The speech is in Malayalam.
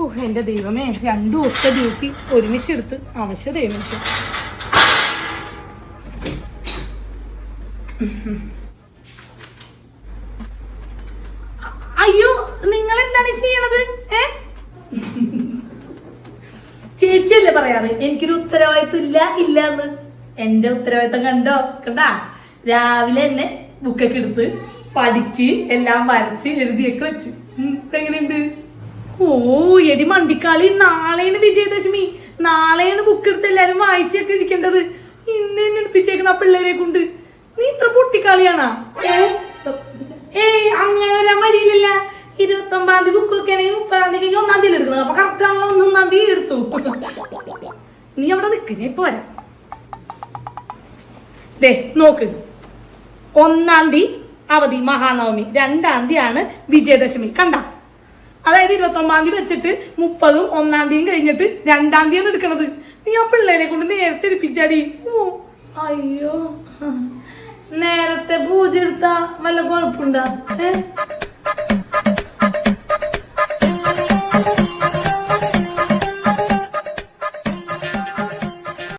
ഓ എന്റെ ദൈവമേ രണ്ടു ദിവസത്തെ ഡ്യൂട്ടി ഒരുമിച്ചെടുത്ത് ആവശ്യതേ മനുഷ്യൻ അയ്യോ നിങ്ങൾ എന്താണ് ചെയ്യണത്? ഏ? ചേച്ചിയല്ലേ പറയാറ് എനിക്കൊരു ഉത്തരവാദിത്വം ഇല്ല ഇല്ല എന്ന് എന്റെ ഉത്തരവാദിത്വം കണ്ടോ? കണ്ടാ? രാവിലെ എന്നെ ബുക്കൊക്കെ എടുത്ത് പഠിച്ച് എല്ലാം വരച്ച് എഴുതിയൊക്കെ വെച്ച്. എങ്ങനെയുണ്ട്? ഓ എടി മണ്ടിക്കാളി നാളെയാണ് വിജയദശമി. നാളെയാണ് ബുക്ക് എടുത്ത് എല്ലാരും വായിച്ചൊക്കെ ഇരിക്കേണ്ടത്. ഇന്ന് എണ്ണിപ്പിച്ചേക്കണ ആ പിള്ളേരെ കൊണ്ട്. നീ ഇത്ര പൊട്ടിക്കാളിയാണാ? ഏയ് അങ്ങനെ വരാൻ വഴിയില്ല ഇരുപത്തി ഒമ്പതാം തീയതി ബുക്ക് ഒക്കെ മുപ്പതാം തീയതി ഒന്നാം തീയതി എടുക്കുന്നത് അപ്പൊ കറക്റ്റ് ആണല്ലോ ഒന്നാം തീയതി എടുത്തു. നീ അവിടെ നിൽക്ക് ഞാൻ ഇപ്പൊ വരാം. ദേ നോക്ക്. ഒന്നാം തീയതി അവധി മഹാനവമി. രണ്ടാം തീയതി ആണ് വിജയദശമി. കണ്ട? അതായത് ഇരുപത്തി ഒമ്പതാം തീയതി വെച്ചിട്ട് മുപ്പതും ഒന്നാം തീയതി കഴിഞ്ഞിട്ട് രണ്ടാം തീയതി എടുക്കണത്. നീ ആ പിള്ളേരെ കൊണ്ട് നേരത്തെ എടുപ്പിച്ചാടി. ഓ. അയ്യോ. നേരത്തെ പൂജ എടുത്താ വല്ല കുഴപ്പമുണ്ടാ? ഏ?